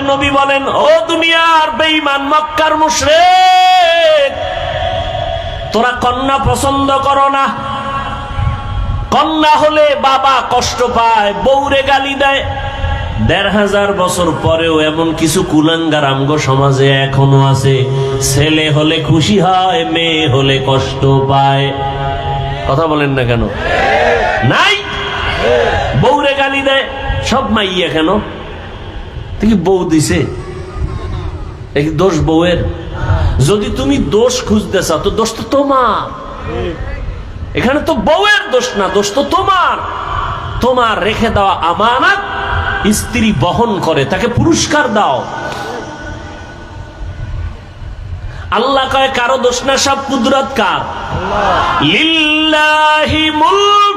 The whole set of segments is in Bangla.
নবী বলেন, ও দুনিয়ার বেঈমান মক্কার মুশরিক, তোরা কন্যা পছন্দ করো না। কন্যা হলে বাবা কষ্ট পায়, বউরে গালি দেয়। দেড় হাজার বছর পরেও এমন কিছু কুলাঙ্গার আমগো সমাজে এখনও আছে। ছেলে হলে খুশি হয়, মেয়ে হলে কষ্ট পায়। কথা বলেন না কেন? নাই? বউরে গালি দেয়, সব মাইয়া কেন? কি বউ দিছে। দোষ বউয়ের। যদি তুমি দোষ খুঁজতে চাও তো দোষ তো তোমার। এখানে তো বউয়ের দোষ না দোষ তো তোমার। তোমার রেখে দেওয়া আমানত স্ত্রী বহন করে তাকে পুরস্কার দাও। আল্লাহ কয় কারও দোষ না সব কুদরত কার। লিল্লাহি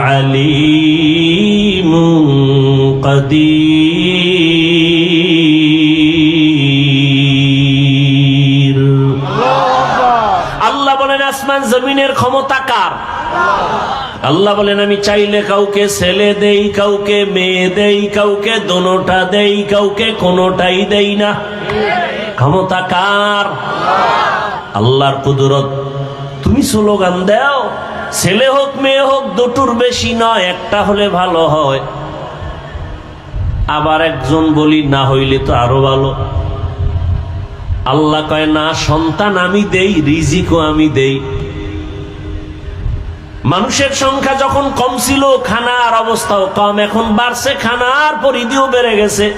عليم قدير আল্লাহ বলেন আসমান জমিনের ক্ষমতা কার আল্লাহ বলেন আমি চাইলে কাউকে ছেলে দেই কাউকে মেয়ে দেই কাউকে দোনোটা দেই কাউকে কোনোটাই দেই না ক্ষমতা কার আল্লাহর কুদরত তুমি স্লোগান দাও, ছেলে হোক, মেয়ে হোক, দুটোর বেশি নয়, একটা হলে ভালো হয়। আবার একজন বলি, না হইলে তো আরও ভালো। আল্লাহ কয়, না, সন্তান আমি দেই, রিজিকও আমি দেই। মানুষের সংখ্যা যখন কম ছিল, খানার অবস্থাও কম, এখন বাড়ছে, খানার পরিধিও বেড়ে গেছে।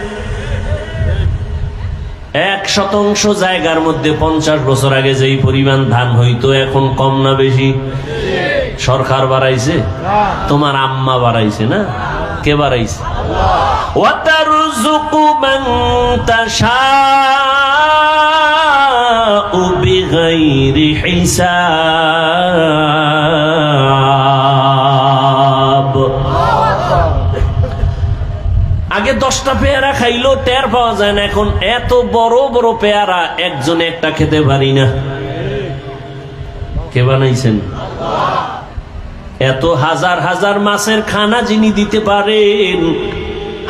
শতাংশ জায়গার মধ্যে পঞ্চাশ বছর আগে যেই পরিমাণ ধান হইতো, এখন কম না বেশি? সরকার বাড়াইছে? তোমার আম্মা বাড়াইছে না? কে বাড়াইছে? হিসাব। আগে দশটা পেয়ারা খাইলো, টের পাওয়া যায় না এখন। এত বড় বড় পেয়ারা, একজনে একটা খেতে পারি না। কে বানাইছেন? এত হাজার হাজার মাছের খানা যিনি দিতে পারেন,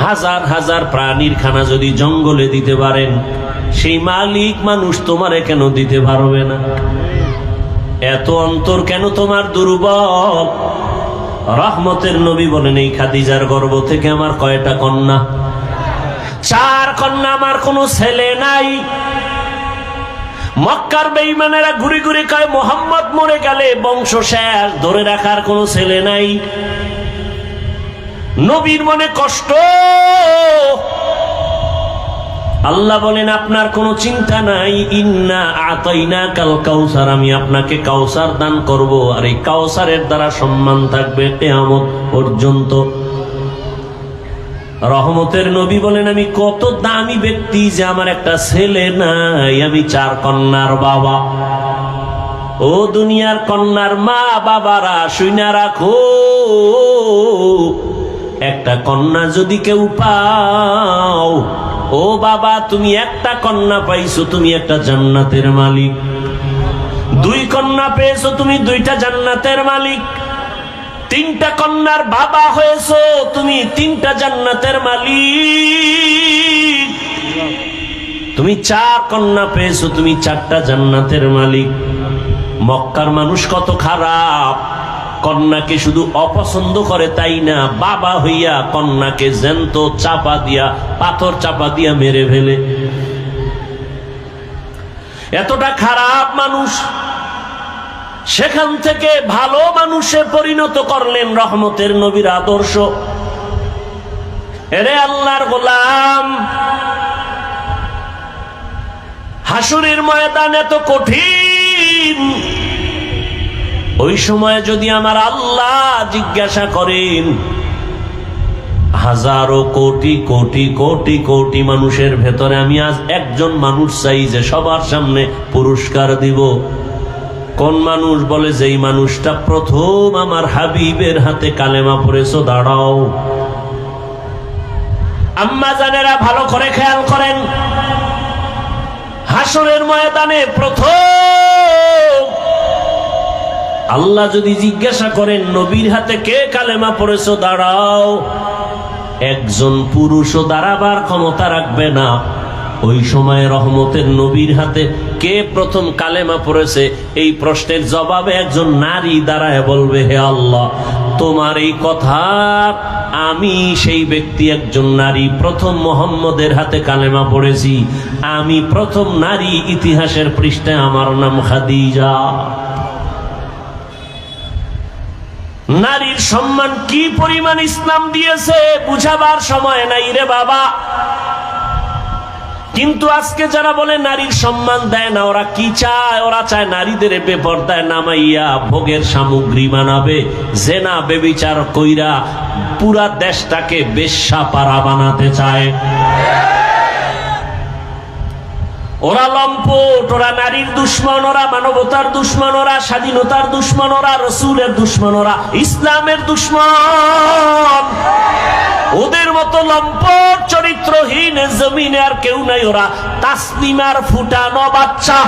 হাজার হাজার প্রাণীর খানা যদি জঙ্গলে দিতে পারেন, সেই মালিক মানুষ তোমারে কেন দিতে পারবে না? এত অন্তর কেন তোমার দুর্বল? রহমতের নবী বলেন, এই খাদিজার গর্ব থেকে আমার কয়টা কন্যা? চার কন্যা আমার কোনো ছেলে নাই। মক্কার বেইমানেরা ঘুরে ঘুরে কয়, মোহাম্মদ মরে গেলে বংশ শেষ, ধরে রাখার কোনো ছেলে নাই। নবীর মনে কষ্ট। আল্লাহ বলেন, আপনার কোনো চিন্তা নাই। ইন্না আতাইনা কাল কাউসার। আমি আপনাকে কাউসার দান করব। আর এই কাউসারের দ্বারা সম্মান থাকবে কেয়ামত পর্যন্ত। রহমতের নবী বলেন, আমি কত দামি ব্যক্তি যে আমার একটা ছেলে নাই। আমি চার কন্যার বাবা। ও দুনিয়ার কন্যার মা বাবারা, শুইনা রাখো। একটা কন্যা যদি কেউ পাও ও বাবা, তুমি একটা কন্যা পাইছো, তুমি একটা জান্নাতের মালিক। দুই কন্যা পেয়েছ, তুমি দুইটা জান্নাতের মালিক। তিনটা কন্যার বাবা হয়েছো, তুমি তিনটা জান্নাতের মালিক। তুমি চার কন্যা পেয়েছ, তুমি চারটা জান্নাতের মালিক। মক্কার মানুষ কত খারাপ। কন্যাকে শুধু অপছন্দ করে তাই না? বাবা হইয়া কন্যাকে জ্যান্ত চাপা দিয়া, পাথর চাপা দিয়া মেরে ফেলে। এতটা খারাপ মানুষ সেখান থেকে ভালো মানুষে পরিণত করলেন রহমতের নবীর আদর্শ। এরে আল্লাহর গোলাম, হাসুরের ময়দান এত কঠিন। ওই সময় যদি আমার আল্লাহ জিজ্ঞাসা করেন, হাজারো কোটি কোটি কোটি কোটি মানুষের ভেতরে আমি আজ একজন মানুষ চাই যে সবার সামনে পুরস্কার দিব। কোন মানুষ বলে, যেই মানুষটা প্রথম আমার হাবিবের হাতে কালেমা পড়েছো, দাঁড়াও। আম্মা জানেরা ভালো করে খেয়াল করেন হাসরের ময়দানে প্রথম আল্লাহ যদি জিজ্ঞাসা করেন, নবীর হাতে কে কালেমা পড়েছো? দাঁড়াও। একজন পুরুষও দাঁড়াবার ক্ষমতা রাখবে না। ওই সময় রহমতের নবীর হাতে কে প্রথম কালেমা পড়েছে? এই প্রশ্নের জবাবে একজন নারী দাঁড়ায় বলবে, হে আল্লাহ, তোমার এই কথা, আমি সেই ব্যক্তি, একজন নারী, প্রথম মোহাম্মদের হাতে কালেমা পড়েছি। আমি প্রথম নারী ইতিহাসের পৃষ্ঠে আমার নাম খাদিজা। নারীর সম্মান কি পরিমাণ ইসলাম দিয়েছে বুঝাবার সময় নাই রে বাবা। কিন্তু আজকে যারা বলে নারীর সম্মান দেয় না, ওরা কি চায়? ওরা চায় নারীদের বেপর্দায় নামাইয়া ভোগের সামগ্রী বানাবে, জেনা, বেবিচার কইরা পুরা দেশটাকে বেশ্যা পাড়া বানাতে চায়। ওরা লম্পট, ওরা নারীর দুশ্মন, ওরা মানবতার দুশ্মন, ওরা স্বাধীনতার দুশ্মন, ওরা রসুলের দুশ্মন, ওরা ইসলামের দুশ্মন। ওদের মতো লম্পট চরিত্রহীন জমিনে আর কেউ নাই ওরা। তাসলিমার ফুটানো বাচ্চা।